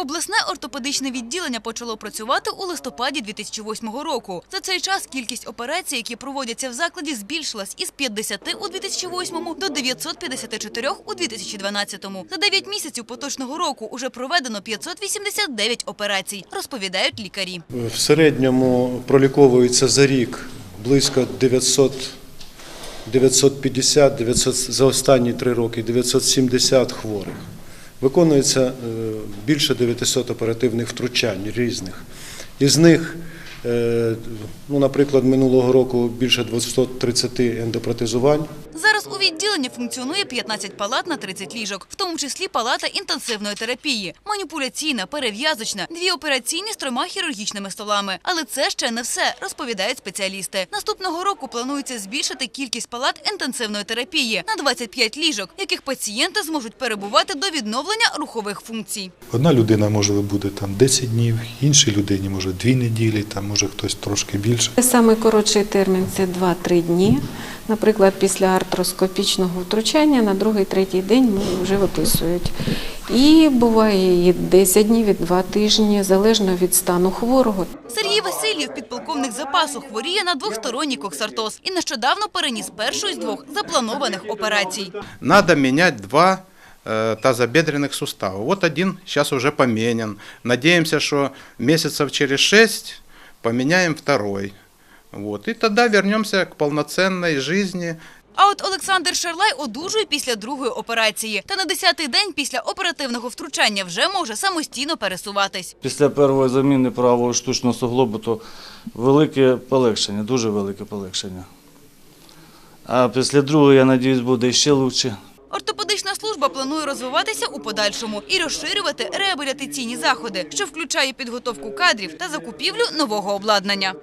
Обласне ортопедичне відділення почало працювати у листопаді 2008 року. За цей час кількість операцій, які проводяться в закладі, збільшилась із 50 у 2008 до 954 у 2012. За 9 місяців поточного року уже проведено 589 операцій, розповідають лікарі. В середньому проліковується за рік близько 900, 950, 900, за останні три роки 970 хворих. Виконується е, більше 900 оперативних втручань різних. Із них, е, ну, наприклад, минулого року більше 230 ендопротезувань. Відділенні функціонує 15 палат на 30 ліжок, в тому числі палата інтенсивної терапії, маніпуляційна, перев'язочна, дві операційні з трьома хірургічними столами. Але це ще не все, розповідають спеціалісти. Наступного року планується збільшити кількість палат інтенсивної терапії на 25 ліжок, в яких пацієнти зможуть перебувати до відновлення рухових функцій. Одна людина може буде там 10 днів, іншій людині може 2 неділі, там може хтось трошки більше. Саме коротший термін це 2-3 дні. Наприклад, після артроскопічного втручання на другий-третій день ну, вже виписують. І буває і 10 днів, і 2 тижні, залежно від стану хворого. Сергій Васильєв, підполковник запасу, хворіє на двохсторонній коксартоз і нещодавно переніс першу із двох запланованих операцій. надо менять два э, тазобедренных сустава. Вот один сейчас уже поменен. Надеемся, что месяцев через шесть поменяем второй. Вот. И тогда вернемся к полноценной жизни. А от Олександр Шарлай одужує після другої операції. Та на 10-й день після оперативного втручання вже може самостійно пересуватись. Після першої заміни правого штучного суглобу то велике полегшення, дуже велике полегшення. А після другої, я сподіваюся, буде ще краще. Ортопедична служба планує розвиватися у подальшому і розширювати реабілітаційні заходи, що включає підготовку кадрів та закупівлю нового обладнання.